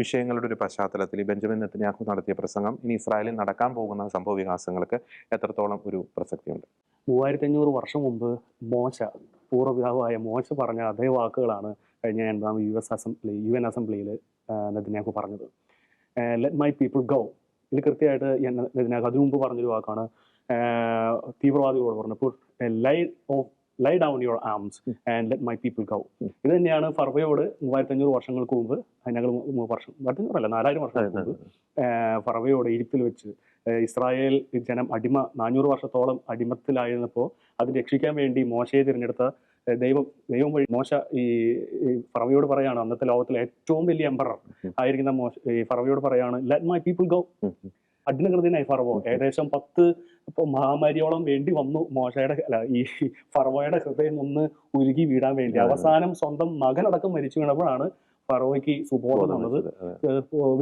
വിഷയങ്ങളുടെ ഒരു പശ്ചാത്തലത്തിൽ ബെഞ്ചമിൻ നെത്തന്യാഹു നടത്തിയ പ്രസംഗം ഇനി ഇസ്രായേലിൽ നടക്കാൻ പോകുന്ന സംഭവ വികാസങ്ങൾക്ക് എത്രത്തോളം ഒരു പ്രസക്തിയുണ്ട്? മൂവായിരത്തി അഞ്ഞൂറ് വർഷം മുമ്പ് മോശ പൂർവപിതാവായ മോശ പറഞ്ഞ അതേ വാക്കുകളാണ് കഴിഞ്ഞ എൺപതാം U S assembly U N അസംബ്ലിയിൽ നെതിനാഖു പറഞ്ഞത്. ലെറ്റ് മൈ പീപ്പിൾ ഗോ ഇത് കൃത്യമായിട്ട് നെതിനാക്ക് അതിനു മുമ്പ് പറഞ്ഞൊരു വാക്കാണ്. തീവ്രവാദികളോട് പറഞ്ഞപ്പോൾ lay off lay down your arms and let my people go ഇത് തന്നെയാണ് ഫർവയോട് മൂവായിരത്തി അഞ്ഞൂറ് വർഷങ്ങൾക്ക് മുമ്പ് ഞങ്ങൾ വർഷം മൂവായിരത്തി അഞ്ഞൂറല്ല നാലായിരം വർഷം മുമ്പ് ഫറവയോട് ഈജിപ്തിൽ വെച്ച് ഇസ്രായേൽ ജനം അടിമ നാനൂറ് വർഷത്തോളം അടിമത്തിലായിരുന്നപ്പോൾ അത് രക്ഷിക്കാൻ വേണ്ടി മോശയെ തിരഞ്ഞെടുത്ത ദൈവം ദൈവം വഴി മോശ ഈ ഫറവയോട് പറയാണ് അന്നത്തെ ലോകത്തിലെ ഏറ്റവും വലിയ എംബറർ ആയിരിക്കുന്ന മോശ ഈ ഫറവയോട് പറയാണ് ലെറ്റ് മൈ പീപ്പിൾ ഗോ അഗ്നകൃതിനായി ഫറവോ. ഏകദേശം പത്ത് ഇപ്പൊ മഹാമാരിയോളം വേണ്ടി വന്നു മോശയുടെ അല്ല ഈ ഫറവോയുടെ ഹൃദയം ഒന്ന് ഉരുകി വീടാൻ വേണ്ടി. അവസാനം സ്വന്തം മകനടക്കം മരിച്ചു വീണപ്പോഴാണ് ഫറവോയ്ക്ക് സുബോധം വന്നത്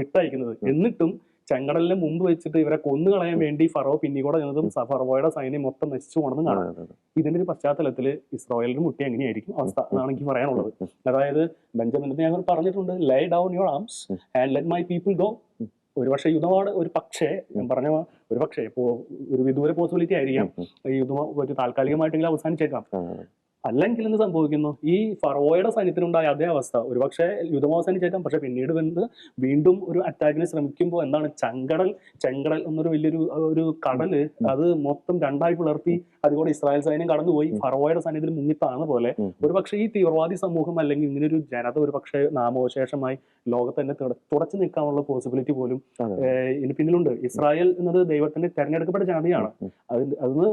വിട്ടയക്കുന്നത്. എന്നിട്ടും ചെങ്കടലിന് മുമ്പ് വെച്ചിട്ട് ഇവരെ കൊന്നു കളയാൻ വേണ്ടി ഫറോ പിന്നികൂടെ ചെന്നതും ഫറോയുടെ സൈന്യം മൊത്തം നശിച്ചു പോണെന്നും കാണാം. ഇതിന്റെ ഒരു പശ്ചാത്തലത്തിൽ ഇസ്രായേലിന് മുട്ടി എങ്ങനെയായിരിക്കും അവസ്ഥ എന്നാണ് എനിക്ക് പറയാനുള്ളത്. അതായത് ബെഞ്ചമിൻ ഞങ്ങൾ പറഞ്ഞിട്ടുണ്ട് lay down your arms and let my people go ഒരു പക്ഷേ യുദ്ധമാണ് ഒരു പക്ഷേ ഞാൻ പറഞ്ഞ ഒരു പക്ഷേ ഇപ്പോ ഒരു വിദൂര പോസിബിലിറ്റി ആയിരിക്കാം ഈ യുദ്ധം ഒരു താൽക്കാലികമായിട്ടെങ്കിലും അവസാനിച്ചേക്കാം. അല്ലെങ്കിൽ എന്ത് സംഭവിക്കുന്നു? ഈ ഫറോയുടെ സൈന്യത്തിനുണ്ടായ അതേ അവസ്ഥ. ഒരുപക്ഷെ യുദ്ധം അവസാനിച്ചേക്കാം പക്ഷെ പിന്നീട് വന്ന് വീണ്ടും ഒരു അറ്റാക്കിന് ശ്രമിക്കുമ്പോൾ എന്താണ് ചെങ്കടൽ ചെങ്കടൽ എന്നൊരു വലിയൊരു ഒരു കടൽ അത് മൊത്തം രണ്ടായി പിളർത്തി അതുകൊണ്ട് ഇസ്രായേൽ സൈന്യം കടന്നുപോയി. ഫറോയുടെ സൈന്യത്തിൽ മുങ്ങിത്താണ് പോലെ. ഒരുപക്ഷെ ഈ തീവ്രവാദി സമൂഹം അല്ലെങ്കിൽ ഇങ്ങനെ ഒരു ജനത ഒരുപക്ഷെ നാമോശേഷമായി ലോകത്ത് തന്നെ തുടച്ചു നിൽക്കാനുള്ള പോസിബിലിറ്റി പോലും. ഇതിന് പിന്നിലുണ്ട്. ഇസ്രായേൽ എന്നത് ദൈവത്തിന്റെ തെരഞ്ഞെടുക്കപ്പെട്ട ജനതയാണ്. അതിന് അതിന്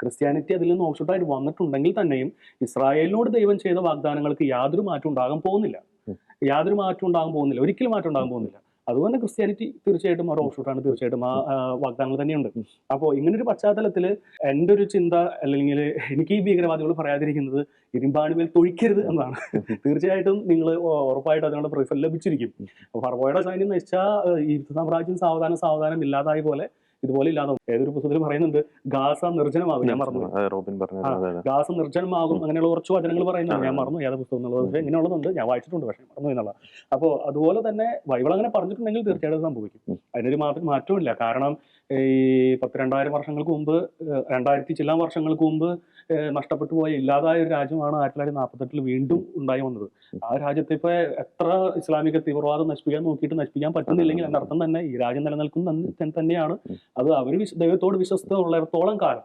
ക്രിസ്ത്യാനിറ്റി അതിൽ നിന്ന് ഓപ്ഷോട്ടായിട്ട് വന്നിട്ടുണ്ടെങ്കിൽ തന്നെയും ഇസ്രായേലിനോട് ദൈവം ചെയ്ത വാഗ്ദാനങ്ങൾക്ക് യാതൊരു മാറ്റം ഉണ്ടാകാൻ പോകുന്നില്ല. യാതൊരു മാറ്റം ഉണ്ടാകാൻ പോകുന്നില്ല. ഒരിക്കലും മാറ്റം ഉണ്ടാകാൻ പോകുന്നില്ല. അതുപോലെ ക്രിസ്ത്യാനിറ്റി തീർച്ചയായിട്ടും ഒരു ഓപ്ഷോട്ടാണ് തീർച്ചയായിട്ടും ആ വാഗ്ദാനങ്ങൾ തന്നെയുണ്ട്. അപ്പോൾ ഇങ്ങനെ ഒരു പശ്ചാത്തലത്തിൽ എന്റെ ഒരു ചിന്ത അല്ലെങ്കിൽ എനിക്ക് ഈ ഭീകരവാദികൾ പറയാതിരിക്കുന്നത് ഇരുമ്പാണുമേൽ തൊഴിക്കരുത് എന്നാണ് തീർച്ചയായിട്ടും നിങ്ങൾ ഉറപ്പായിട്ട് അതിനുള്ള പ്രിഫർ ലഭിച്ചിരിക്കും. ഫർവോയുടെ സൈന്യം നശിച്ചാൽ ഈ സാമ്രാജ്യം സാവധാനം സാവധാനം ഇല്ലാതായ പോലെ ഇതുപോലെ ഇല്ലാതെ ഏതൊരു പുസ്തകത്തിൽ പറയുന്നുണ്ട് ഗാസ നിർജനമാകും. ഞാൻ മറന്നു റോബിൻ പറഞ്ഞു ഗാസ നിർജനമാകും അങ്ങനെയുള്ള കുറച്ച് വചനങ്ങൾ പറയുന്നുണ്ട്. ഞാൻ. മറന്നു. ഏത് പുസ്തകം എന്നുള്ളത്? പക്ഷേ ഇങ്ങനെയുള്ളതുണ്ട് ഞാൻ വായിച്ചിട്ടുണ്ട് പക്ഷേ മറന്നു എന്നുള്ള അപ്പോൾ അതുപോലെ തന്നെ ബൈബിൾ അങ്ങനെ പറഞ്ഞിട്ടുണ്ടെങ്കിൽ തീർച്ചയായിട്ടും സംഭവിക്കും. അതിനൊരു മാറ്റം മാറ്റമില്ല കാരണം ഈ പത്ത് രണ്ടായിരം വർഷങ്ങൾക്ക് മുമ്പ് രണ്ടായിരത്തി ചില്ലാം വർഷങ്ങൾക്ക് മുമ്പ് നഷ്ടപ്പെട്ടു പോയ ഇല്ലാതായ ഒരു രാജ്യമാണ് ആയിരത്തി തൊള്ളായിരത്തി നാൽപ്പത്തെട്ടിൽ വീണ്ടും ഉണ്ടായി വന്നത് ആ രാജ്യത്തെ ഇപ്പൊ എത്ര ഇസ്ലാമിക തീവ്രവാദം നശിപ്പിക്കാൻ നോക്കിയിട്ട് നശിപ്പിക്കാൻ പറ്റുന്നില്ലെങ്കിൽ അതിന്റെ അർത്ഥം തന്നെ ഈ രാജ്യം നിലനിൽക്കുന്ന തന്നെ- തന്നെയാണ്. അത് അവർ ദൈവത്തോട് വിശ്വസ്ത ഉള്ളിടത്തോളം കാലം.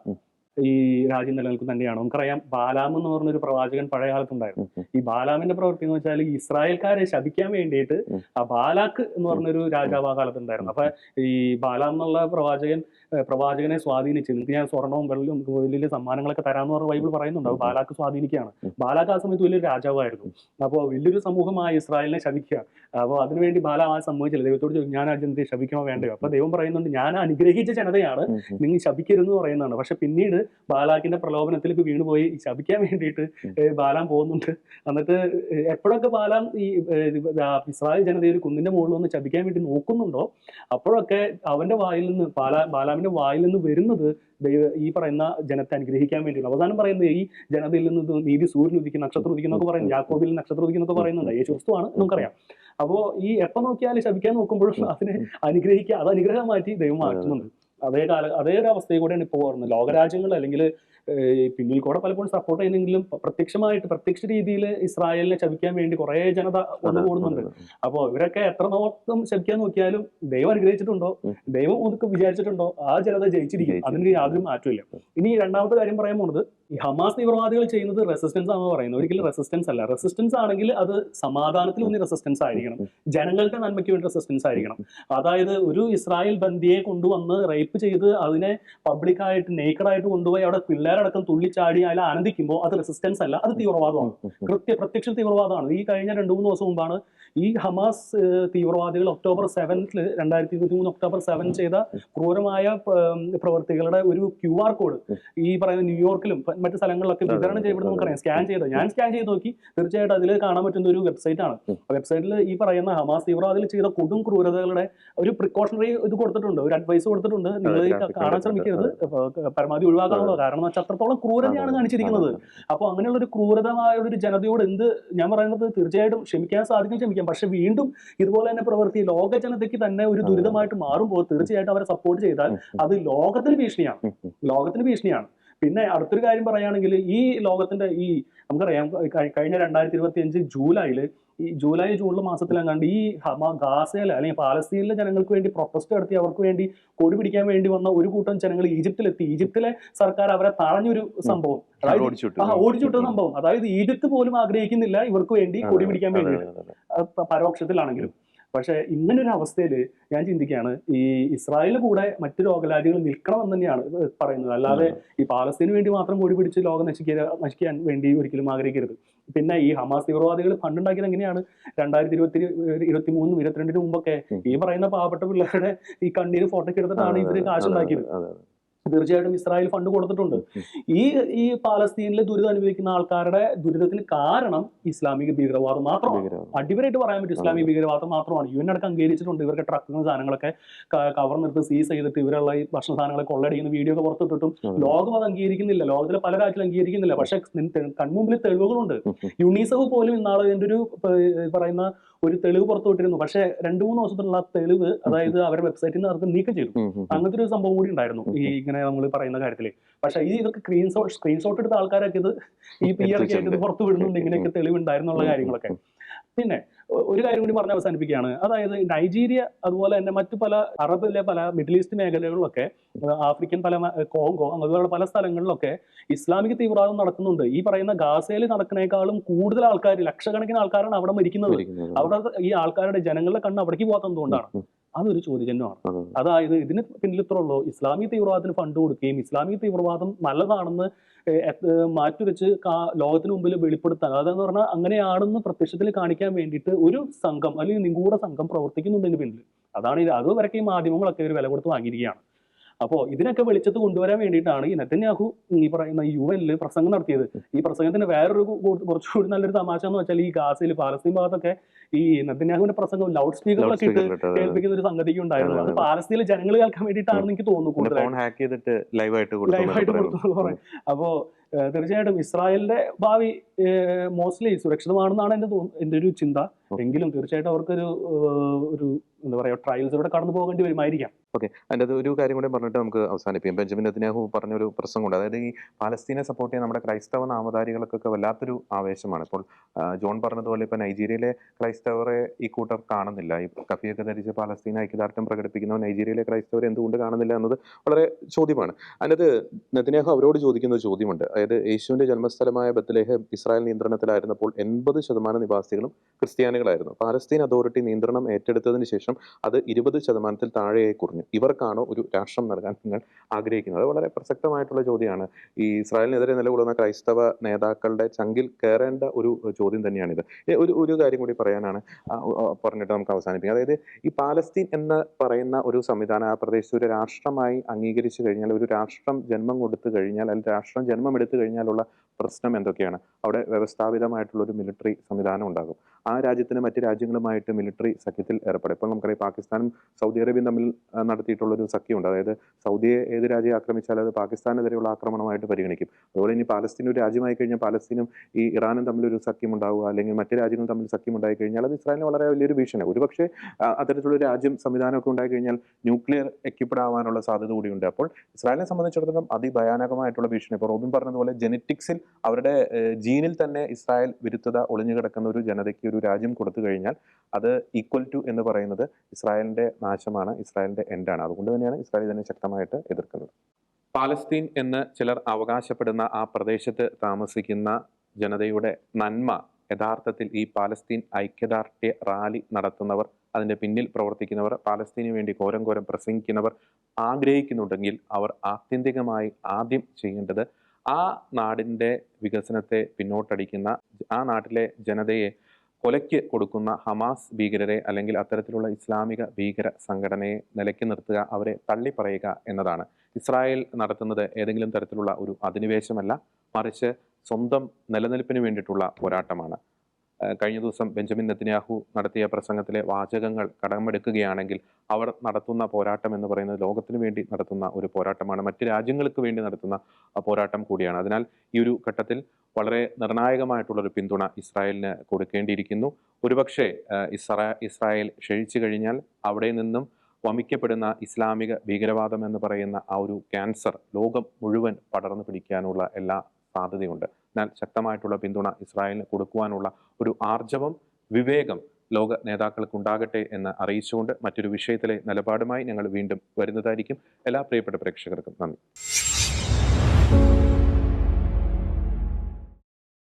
ഈ രാജ്യം നിലനിൽക്കുന്ന തന്നെയാണ്. നമുക്കറിയാം ബാലാം എന്ന് പറഞ്ഞൊരു പ്രവാചകൻ പഴയ കാലത്തുണ്ടായിരുന്നു. ഈ ബാലാമിന്റെ പ്രവൃത്തി എന്ന് വെച്ചാൽ ഇസ്രായേൽക്കാരെ ശപിക്കാൻ വേണ്ടിയിട്ട് ആ ബാലാക്ക് എന്ന് പറഞ്ഞൊരു രാജാവ് ആ കാലത്തുണ്ടായിരുന്നു. അപ്പൊ ഈ ബാലാം എന്നുള്ള പ്രവാചകൻ പ്രവാചകനെ സ്വാധീനിച്ച് നിങ്ങൾക്ക് ഞാൻ സ്വർണവും വെള്ളവും വലിയ സമ്മാനങ്ങളൊക്കെ തരാമെന്ന് പറഞ്ഞ ബൈബിൾ പറയുന്നുണ്ട്. അത് ബാലാക്ക് സ്വാധീനിക്കുകയാണ്. ബാലാക്ക് ആ സമയത്ത് വലിയൊരു രാജാവായിരുന്നു. അപ്പോൾ വലിയൊരു സമൂഹമായ ഇസ്രായേലിനെ ശപിക്കുക. അപ്പോൾ അതിനുവേണ്ടി ബാല ആ സംഭവിച്ചില്ല. ദൈവത്തോട് ചോദിക്കും ഞാൻ ആ ജനതയെ ശപിക്കണോ വേണ്ടയോ? അപ്പൊ ദൈവം പറയുന്നുണ്ട് ഞാൻ അനുഗ്രഹിച്ച ജനതയാണ്. നിങ്ങൾ ശപിക്കരുതെന്ന് പറയുന്നതാണ്. പക്ഷെ പിന്നീട് ബാലാക്കിന്റെ പ്രലോഭനത്തിലേക്ക് വീണുപോയി. ശപിക്കാൻ വേണ്ടിയിട്ട് ബാലാം പോകുന്നുണ്ട്. എന്നിട്ട് എപ്പോഴൊക്കെ ബാലാം ഈ ഇസ്രായേൽ ജനതയെ ഒരു കുന്നിന്റെ മുകളിൽ ഒന്ന് ശപിക്കാൻ വേണ്ടി നോക്കുന്നുണ്ടോ? അപ്പോഴൊക്കെ അവന്റെ വായിൽ നിന്ന് ബാലാ ബാലാമിന്റെ വായിൽ നിന്ന് വരുന്നത് ദൈവ ഈ പറയുന്ന ജനത്തെ അനുഗ്രഹിക്കാൻ വേണ്ടിയുള്ള അവസാനം പറയുന്നത് ഈ ജനതയിൽ നിന്ന് നീതി സൂര്യൻ ഉദിക്കും നക്ഷത്രം ഉദിക്കും എന്നൊക്കെ പറയും യാക്കോബിൽ നക്ഷത്രം ഉദിക്കും എന്നൊക്കെ പറയുന്നുണ്ട്. യേശു ക്രിസ്തുവാണ് നമുക്കറിയാം. അപ്പോ ഈ എപ്പോ നോക്കിയാലും ശപിക്കാൻ നോക്കുമ്പോഴും അതിനെ അനുഗ്രഹിക്കുക അത് അനുഗ്രഹം മാറ്റി ദൈവം മാറ്റുന്നുണ്ട്. അതേ കാല അതേ ഒരു അവസ്ഥയിൽ കൂടെയാണ് ഇപ്പോൾ വരുന്നത് ലോകരാജ്യങ്ങൾ അല്ലെങ്കിൽ പിന്നിൽ കൂടെ പലപ്പോഴും സപ്പോർട്ട് ചെയ്യുന്നെങ്കിലും പ്രത്യക്ഷമായിട്ട് പ്രത്യക്ഷ രീതിയിൽ ഇസ്രായേലിനെ ചതിക്കാൻ വേണ്ടി കുറേ ജനത വന്നു കൂടുന്നുണ്ട്. അപ്പോൾ ഇവരൊക്കെ എത്ര നോക്കം ശപിക്കാൻ നോക്കിയാലും ദൈവം അനുഗ്രഹിച്ചിട്ടുണ്ടോ? ദൈവം ഒതുക്കെ വിചാരിച്ചിട്ടുണ്ടോ? ആ ജനത ജയിച്ചിരിക്കും. അതിന് യാതൊരു മാറ്റമില്ല ഇനി രണ്ടാമത്തെ കാര്യം പറയാൻ പോകുന്നത് ഈ ഹമാസ് തീവ്രവാദികൾ ചെയ്യുന്നത് റെസിസ്റ്റൻസ് ആണെന്ന് പറയുന്നത്. ഒരിക്കലും റെസിസ്റ്റൻസ് അല്ല. റെസിസ്റ്റൻസ് ആണെങ്കിൽ അത് സമാധാനത്തിൽ ഒന്ന് റെസിസ്റ്റൻസ് ആയിരിക്കണം. ജനങ്ങളുടെ നന്മയ്ക്ക് വേണ്ടി റെസിസ്റ്റൻസ് ആയിരിക്കണം. അതായത് ഒരു ഇസ്രായേൽ ബന്ധിയെ കൊണ്ടുവന്ന് റേപ്പ് ചെയ്ത് അതിനെ പബ്ലിക്കായിട്ട് നേക്കഡായിട്ട് കൊണ്ടുപോയി അവിടെ പിള്ളേരടക്കം തുള്ളിച്ചാടി അതിൽ ആനന്ദിക്കുമ്പോൾ അത് റെസിസ്റ്റൻസ് അല്ല അത് തീവ്രവാദമാണ്. കൃത്യ പ്രത്യക്ഷ തീവ്രവാദമാണ്. ഈ കഴിഞ്ഞ രണ്ട് മൂന്ന് ദിവസം മുമ്പാണ് ഈ ഹമാസ് തീവ്രവാദികൾ ഒക്ടോബർ സെവൻത്തിൽ രണ്ടായിരത്തി ഇരുപത്തി മൂന്ന് ഒക്ടോബർ സെവൻ ചെയ്ത ക്രൂരമായ പ്രവൃത്തികളുടെ ഒരു ക്യു ആർ കോഡ് ഈ പറയുന്ന ന്യൂയോർക്കിലും മറ്റു സ്ഥലങ്ങളിലൊക്കെ വിതരണം ചെയ്യപ്പെടുന്ന നമുക്കറിയാം. സ്കാൻ ചെയ്ത് ഞാൻ സ്കാൻ ചെയ്ത് നോക്കി. തീർച്ചയായിട്ടും അതിൽ കാണാൻ പറ്റുന്ന ഒരു വെബ്സൈറ്റ് ആണ്. വെബ്സൈറ്റിൽ ഈ പറയുന്ന ഹമാസ് തീവ്രവാദികൾ ചെയ്ത കൊടും ക്രൂരതകളുടെ ഒരു പ്രിക്കോഷണറി ഇത് കൊടുത്തിട്ടുണ്ട്. ഒരു അഡ്വൈസ് കൊടുത്തിട്ടുണ്ട്. നിങ്ങൾ കാണാൻ ശ്രമിക്കരുത്. പരമാവധി ഒഴിവാക്കാനുള്ളത് കാരണം എന്ന് വെച്ചാൽ അത്രത്തോളം ക്രൂരതയാണ് കാണിച്ചിരിക്കുന്നത്. അപ്പോൾ അങ്ങനെയുള്ള ഒരു ക്രൂരതമായ ഒരു ജനതയോട് എന്ത് ഞാൻ പറയുന്നത് തീർച്ചയായിട്ടും ക്ഷമിക്കാൻ സാധിക്കും ക്ഷമിക്കാം. പക്ഷെ വീണ്ടും ഇതുപോലെ തന്നെ പ്രവൃത്തി ലോക ജനതയ്ക്ക് തന്നെ ഒരു. ദുരിതമായിട്ട് മാറുമ്പോൾ തീർച്ചയായിട്ടും അവരെ സപ്പോർട്ട് ചെയ്താൽ അത് ലോകത്തിന് ഭീഷണിയാണ്. ലോകത്തിന് ഭീഷണിയാണ്. പിന്നെ അടുത്തൊരു കാര്യം പറയുകയാണെങ്കിൽ ഈ ലോകത്തിന്റെ ഈ നമുക്കറിയാം കഴിഞ്ഞ രണ്ടായിരത്തി ഇരുപത്തി അഞ്ച് ജൂലൈയിൽ ഈ ജൂലൈ ജൂണിലെ മാസത്തിലെങ്ങാണ്ട് ഈ ഹമാ ഗാസയിലെ അല്ലെങ്കിൽ പാലസ്തീനിലെ ജനങ്ങൾക്ക് വേണ്ടി പ്രൊട്ടസ്റ്റ് നടത്തി അവർക്ക് വേണ്ടി കൊടി പിടിക്കാൻ വേണ്ടി വന്ന ഒരു കൂട്ടം ജനങ്ങൾ ഈജിപ്തിലെത്തി. ഈജിപ്തിലെ സർക്കാർ അവരെ തടഞ്ഞൊരു സംഭവം. ഓടിച്ചുവിട്ടു. സംഭവം. അതായത് ഈജിപ്ത് പോലും ആഗ്രഹിക്കുന്നില്ല ഇവർക്ക് വേണ്ടി കൊടി പിടിക്കാൻ വേണ്ടി പരോക്ഷത്തിലാണെങ്കിലും. പക്ഷേ ഇങ്ങനെ ഒരു അവസ്ഥയിൽ ഞാൻ ചിന്തിക്കുകയാണ് ഈ ഇസ്രായേൽ കൂടെ മറ്റു ലോകരാജ്യങ്ങൾ നിൽക്കണമെന്ന് തന്നെയാണ് പറയുന്നത്. അല്ലാതെ ഈ പാലസ്തീന് വേണ്ടി മാത്രം കൂടി പിടിച്ച് ലോകം നശിക്കുക നശിക്കാൻ വേണ്ടി ഒരിക്കലും ആഗ്രഹിക്കരുത്. പിന്നെ ഈ ഹമാസ് തീവ്രവാദികൾ ഫണ്ടുണ്ടാക്കിയത് എങ്ങനെയാണ്? രണ്ടായിരത്തി ഇരുപത്തി ഇരുപത്തി മൂന്നും ഇരുപത്തിരണ്ടിന് മുമ്പൊക്കെ ഈ പറയുന്ന പാവപ്പെട്ട പിള്ളേരുടെ ഈ കണ്ണീര് ഫോട്ടോക്ക് എടുത്തിട്ടാണ് ഇവർ കാശുണ്ടാക്കിയത്. തീർച്ചയായിട്ടും ഇസ്രായേൽ ഫണ്ട് കൊടുത്തിട്ടുണ്ട്. ഈ ഈ പാലസ്തീനിലെ ദുരിതം അനുഭവിക്കുന്ന ആൾക്കാരുടെ ദുരിതത്തിന് കാരണം ഇസ്ലാമിക ഭീകരവാദം മാത്രമാണ്. അടിപൊളിയായിട്ട് പറയാൻ പറ്റും ഇസ്ലാമിക ഭീകരവാദം മാത്രമാണ്. യു എൻ അടക്കം അംഗീകരിച്ചിട്ടുണ്ട്. ഇവർക്ക് ട്രക്കും സാധനങ്ങളൊക്കെ കവർ നിർത്ത് സീസ് ചെയ്തിട്ട് ഇവരുള്ള ഈ ഭക്ഷണ സാധനങ്ങളെ കൊള്ളടിക്കുന്ന വീഡിയോ ഒക്കെ പുറത്തിട്ടിട്ടും ലോകം അത് അംഗീകരിക്കുന്നില്ല. ലോകത്തിലെ പല രാജ്യങ്ങളും അംഗീകരിക്കുന്നില്ല. പക്ഷെ കൺമുമ്പിൽ തെളിവുകളുണ്ട്. യുണീസെഫ് പോലും ഇന്നാൾ ഇതിന്റെ ഒരു പറയുന്ന ഒരു തെളിവ് പുറത്തുവിട്ടിരുന്നു പക്ഷെ രണ്ടു മൂന്ന് ദിവസത്തിനുള്ള തെളിവ് അതായത് അവരുടെ വെബ്സൈറ്റിൽ നിന്ന് അവർക്ക് നീക്കം ചെയ്തു. അങ്ങനത്തെ ഒരു സംഭവം കൂടി ഉണ്ടായിരുന്നു. ഈ ഇങ്ങനെ ഇങ്ങനെ നമ്മൾ പറയുന്ന കാര്യത്തിൽ പക്ഷെ ഈ ഇതൊക്കെ സ്ക്രീൻഷോട്ട് സ്ക്രീൻഷോട്ട് എടുത്ത ആൾക്കാരൊക്കെ ഇത് ഈ പി ആർ ആയിട്ട് ഇത് പുറത്ത് വിടുന്നുണ്ട്. ഇങ്ങനെയൊക്കെ തെളിവുണ്ടായിരുന്നുള്ള കാര്യങ്ങളൊക്കെ. പിന്നെ ഒരു കാര്യം കൂടി പറഞ്ഞ് അവസാനിപ്പിക്കുകയാണ്. അതായത് നൈജീരിയ അതുപോലെ തന്നെ മറ്റു പല അറബിലെ പല മിഡിൽ ഈസ്റ്റ് മേഖലകളിലൊക്കെ ആഫ്രിക്കൻ പല കോങ്കോ അങ്ങനെയുള്ള പല സ്ഥലങ്ങളിലൊക്കെ ഇസ്ലാമിക തീവ്രവാദം നടക്കുന്നുണ്ട്. ഈ പറയുന്ന ഗാസയിൽ നടക്കുന്നേക്കാളും കൂടുതൽ ആൾക്കാർ ലക്ഷക്കണക്കിന് ആൾക്കാരാണ് അവിടെ മരിക്കുന്നത്. അവിടെ ഈ ആൾക്കാരുടെ ജനങ്ങളുടെ കണ്ണ് അവിടേക്ക് പോകാത്തത് എന്തുകൊണ്ടാണ് ഉം, അതൊരു ചോദ്യചിഹ്നമാണ്. അതെ. അതായത് ഇതിന് പിന്നിൽ ഇത്ര ഉള്ളൂ. ഇസ്ലാമിക തീവ്രവാദത്തിന് ഫണ്ട് കൊടുക്കുകയും ഇസ്ലാമിക തീവ്രവാദം നല്ലതാണെന്ന് മാറ്റി വെച്ച് മാറ്റിവെച്ച് ലോകത്തിന് മുമ്പിൽ വെളിപ്പെടുത്താൻ അതെന്ന് പറഞ്ഞാൽ അങ്ങനെയാണെന്ന് പ്രത്യക്ഷത്തിൽ കാണിക്കാൻ വേണ്ടിയിട്ട് ഒരു സംഘം അല്ലെങ്കിൽ നിഗൂഢ സംഘം പ്രവർത്തിക്കുന്നുണ്ട് ഇതിന് പിന്നിൽ. അതാണ് ഇത് വരക്കെ ഈ മാധ്യമങ്ങളൊക്കെ ഒരു വില കൊടുത്ത് വാങ്ങിയിരിക്കുകയാണ്. അപ്പോൾ ഇതിനൊക്കെ വെളിച്ചത്ത് കൊണ്ടുവരാൻ വേണ്ടിയിട്ടാണ് ഈ നെത്തന്യാഹു ഈ പറയുന്ന യു എനിൽ പ്രസംഗം നടത്തിയത്. ഈ പ്രസംഗത്തിന് വേറൊരു കുറച്ചുകൂടി നല്ലൊരു തമാശ എന്ന് വെച്ചാൽ ഈ ഗാസയിൽ പാലസ്തീൻ ഭാഗത്തൊക്കെ ഈ നെത്തന്യാഹുവിന്റെ പ്രസംഗം ലൗഡ് സ്പീക്കറൊക്കെ സ്പീക്കറിലൊക്കെ ഇട്ട് കേൾപ്പിക്കുന്ന ഒരു സംഗതിക്ക് ഉണ്ടായിരുന്നു. അത്. പാലസ്തീനിലെ ജനങ്ങൾ കേൾക്കാൻ വേണ്ടിയിട്ടാണെന്ന് എനിക്ക് തോന്നുന്നു കൂടുതലായിട്ട്. ലൈവായിട്ട് കൊടുത്തു അപ്പോ തീർച്ചയായിട്ടും ഇസ്രായേലിന്റെ ഭാവി മോസ്റ്റ്ലി സുരക്ഷിതമാണെന്നാണ് എന്റെ എന്റെ ഒരു ചിന്ത. എങ്കിലും തീർച്ചയായിട്ടും അവർക്കൊരു ഒരു എന്താ പറയുക ട്രയൽസിലൂടെ കടന്നു പോകേണ്ടി വരുമായിരിക്കാം. ഓക്കെ. അതിന്റെ അത് ഒരു കാര്യം കൂടെ പറഞ്ഞിട്ട് നമുക്ക് അവസാനിപ്പിക്കാം. ബെഞ്ചമിൻ നെതന്യാഹു പറഞ്ഞൊരു പ്രസംഗമുണ്ട്. അതായത് ഈ പാലസ്തീനെ സപ്പോർട്ട് ചെയ്യാൻ നമ്മുടെ ക്രൈസ്തവ നാമധാരികൾക്കൊക്കെ വല്ലാത്തൊരു ആവേശമാണ്. ഇപ്പോൾ ജോൺ പറഞ്ഞതുപോലെ ഇപ്പോൾ നൈജീരിയയിലെ ക്രൈസ്തവരെ ഈ കൂട്ടർ കാണുന്നില്ല. ഈ കഫിയൊക്കെ ധരിച്ച് പാലസ്തീൻ ഐക്യദാർഢ്യം പ്രകടിപ്പിക്കുന്നവർ നൈജീരിയയിലെ ക്രൈസ്തവരെ എന്തുകൊണ്ട് കാണുന്നില്ല എന്നത് വളരെ ചോദ്യമാണ്. അതിനകത്ത് നെതന്യാഹു അവരോട് ചോദിക്കുന്ന ഒരു ചോദ്യമുണ്ട്. അതായത് യേശുവിന്റെ ജന്മസ്ഥലമായ ബത്ലേഹം ഇസ്രായേൽ നിയന്ത്രണത്തിലായിരുന്നപ്പോൾ എൺപത് ശതമാനം നിവാസികളും ക്രിസ്ത്യാനികളായിരുന്നു പാലസ്തീൻ അതോറിറ്റി നിയന്ത്രണം ഏറ്റെടുത്തതിന് ശേഷം അത് ഇരുപത് ശതമാനത്തിൽ താഴെയായി കുറഞ്ഞു. ഇവർക്കാണോ ഒരു രാഷ്ട്രം നൽകാൻ നിങ്ങൾ ആഗ്രഹിക്കുന്നത്? വളരെ പ്രസക്തമായിട്ടുള്ള ചോദ്യമാണ്. ഈ ഇസ്രായേലിനെതിരെ നിലകൊള്ളുന്ന ക്രൈസ്തവ നേതാക്കളുടെ ചങ്കിൽ കയറേണ്ട ഒരു ചോദ്യം തന്നെയാണിത്. ഒരു ഒരു കാര്യം കൂടി പറയാനാണ് പറഞ്ഞിട്ട് നമുക്ക് അവസാനിപ്പിക്കാം. അതായത് ഈ പാലസ്തീൻ എന്ന് പറയുന്ന ഒരു സംവിധാനം ആ പ്രദേശത്ത് ഒരു രാഷ്ട്രമായി അംഗീകരിച്ചു കഴിഞ്ഞാൽ ഒരു രാഷ്ട്രം ജന്മം കൊടുത്തു കഴിഞ്ഞാൽ അല്ലെങ്കിൽ രാഷ്ട്രം ജന്മം എടുത്തു കഴിഞ്ഞാലുള്ള പ്രശ്നം എന്തൊക്കെയാണ്? അവിടെ വ്യവസ്ഥാപിതമായിട്ടുള്ള ഒരു മിലിറ്ററി സംവിധാനം ഉണ്ടാകും. ആ രാജ്യത്തിന് മറ്റ് രാജ്യങ്ങളുമായിട്ട് മിലിറ്ററി സഖ്യത്തിൽ ഏർപ്പെടും. ഇപ്പോൾ നമുക്കറിയാം പാകിസ്ഥാനും സൗദി അറേബ്യയും തമ്മിൽ നടത്തിയിട്ടുള്ളൊരു സഖ്യമുണ്ട്. അതായത് സൗദിയെ ഏത് രാജ്യം ആക്രമിച്ചാൽ അത് പാകിസ്ഥാനെതിരെയുള്ള ആക്രമണമായിട്ട് പരിഗണിക്കും. അതുപോലെ ഇനി പാലസ്തീൻ ഒരു രാജ്യമായി കഴിഞ്ഞാൽ പാലസ്തീനും ഈ ഇറാനും തമ്മിലൊരു സഖ്യം ഉണ്ടാവുക അല്ലെങ്കിൽ മറ്റ് രാജ്യങ്ങളും തമ്മിൽ സഖ്യം ഉണ്ടായി കഴിഞ്ഞാൽ അത് ഇസ്രായേലിന് വളരെ വലിയൊരു ഭീഷണി ഒരുപക്ഷെ അത്തരത്തിലുള്ള രാജ്യം സംവിധാനമൊക്കെ ഉണ്ടായി കഴിഞ്ഞാൽ ന്യൂക്ലിയർ എക്യുപ്ഡ് ആവാനുള്ള സാധ്യത കൂടിയുണ്ട്. അപ്പോൾ ഇസ്രായേലിനെ സംബന്ധിച്ചിടത്തോളം അതിഭയാനകമായിട്ടുള്ള ഭീഷണി ഇപ്പോൾ റോബിൻ പറഞ്ഞതുപോലെ ജെനറ്റിക്സിൽ അവരുടെ ജീനിൽ തന്നെ ഇസ്രായേൽ വിരുദ്ധത ഒളിഞ്ഞു കിടക്കുന്ന ഒരു ജനതയ്ക്ക് ഒരു രാജ്യം കൊടുത്തു കഴിഞ്ഞാൽ അത് ഈക്വൽ ടു എന്ന് പറയുന്നത് ഇസ്രായേലിന്റെ നാശമാണ് ഇസ്രായേലിന്റെ എൻഡാണ് അതുകൊണ്ട് തന്നെയാണ് ഇസ്രായേൽ ഇതിനെ ശക്തമായിട്ട് എതിർക്കുന്നത്. പാലസ്തീൻ എന്ന് ചിലർ അവകാശപ്പെടുന്ന ആ പ്രദേശത്ത് താമസിക്കുന്ന ജനതയുടെ നന്മ യഥാർത്ഥത്തിൽ ഈ പാലസ്തീൻ ഐക്യദാർഢ്യ റാലി നടത്തുന്നവർ അതിന്റെ പിന്നിൽ പ്രവർത്തിക്കുന്നവർ പാലസ്തീനു വേണ്ടി ഘോരം ഘോരം പ്രസംഗിക്കുന്നവർ ആഗ്രഹിക്കുന്നുണ്ടെങ്കിൽ അവർ ആത്യന്തികമായി ആദ്യം ചെയ്യേണ്ടത് ആ നാടിന്റെ വികസനത്തെ പിന്നോട്ടടിക്കുന്ന ആ നാട്ടിലെ ജനതയെ കൊലയ്ക്ക് കൊടുക്കുന്ന ഹമാസ് ഭീകരരെ അല്ലെങ്കിൽ അത്തരത്തിലുള്ള ഇസ്ലാമിക ഭീകര സംഘടനയെ നിലയ്ക്ക് നിർത്തുക അവരെ തള്ളിപ്പറയുക എന്നതാണ്. ഇസ്രായേൽ നടത്തുന്നത് ഏതെങ്കിലും തരത്തിലുള്ള ഒരു അധിനിവേശമല്ല മറിച്ച് സ്വന്തം നിലനിൽപ്പിന് വേണ്ടിയിട്ടുള്ള പോരാട്ടമാണ്. കഴിഞ്ഞ ദിവസം ബെഞ്ചമിൻ നെത്തന്യാഹു നടത്തിയ പ്രസംഗത്തിലെ വാചകങ്ങൾ കടമെടുക്കുകയാണെങ്കിൽ അവർ നടത്തുന്ന പോരാട്ടം എന്ന് പറയുന്നത് ലോകത്തിന് വേണ്ടി നടത്തുന്ന ഒരു പോരാട്ടമാണ്. മറ്റ് രാജ്യങ്ങൾക്ക് വേണ്ടി നടത്തുന്ന പോരാട്ടം കൂടിയാണ്. അതിനാൽ ഈ ഒരു ഘട്ടത്തിൽ വളരെ നിർണായകമായിട്ടുള്ള ഒരു പിന്തുണ ഇസ്രായേലിന് കൊടുക്കേണ്ടിയിരിക്കുന്നു. ഒരുപക്ഷെ ഇസ്രാ ഇസ്രായേൽ ക്ഷയിച്ചു കഴിഞ്ഞാൽ അവിടെ നിന്നും വമിക്കപ്പെടുന്ന ഇസ്ലാമിക ഭീകരവാദം എന്ന് പറയുന്ന ആ ഒരു ക്യാൻസർ ലോകം മുഴുവൻ പടർന്നു പിടിക്കാനുള്ള എല്ലാ സാധ്യതയുണ്ട്. എന്നാൽ ശക്തമായിട്ടുള്ള പിന്തുണ ഇസ്രായേലിന് കൊടുക്കുവാനുള്ള ഒരു ആർജവം വിവേകം ലോക നേതാക്കൾക്ക് ഉണ്ടാകട്ടെ എന്ന് അറിയിച്ചുകൊണ്ട് മറ്റൊരു വിഷയത്തിലെ നിലപാടുമായി ഞങ്ങൾ വീണ്ടും വരുന്നതായിരിക്കും. എല്ലാ പ്രിയപ്പെട്ട പ്രേക്ഷകർക്കും നന്ദി.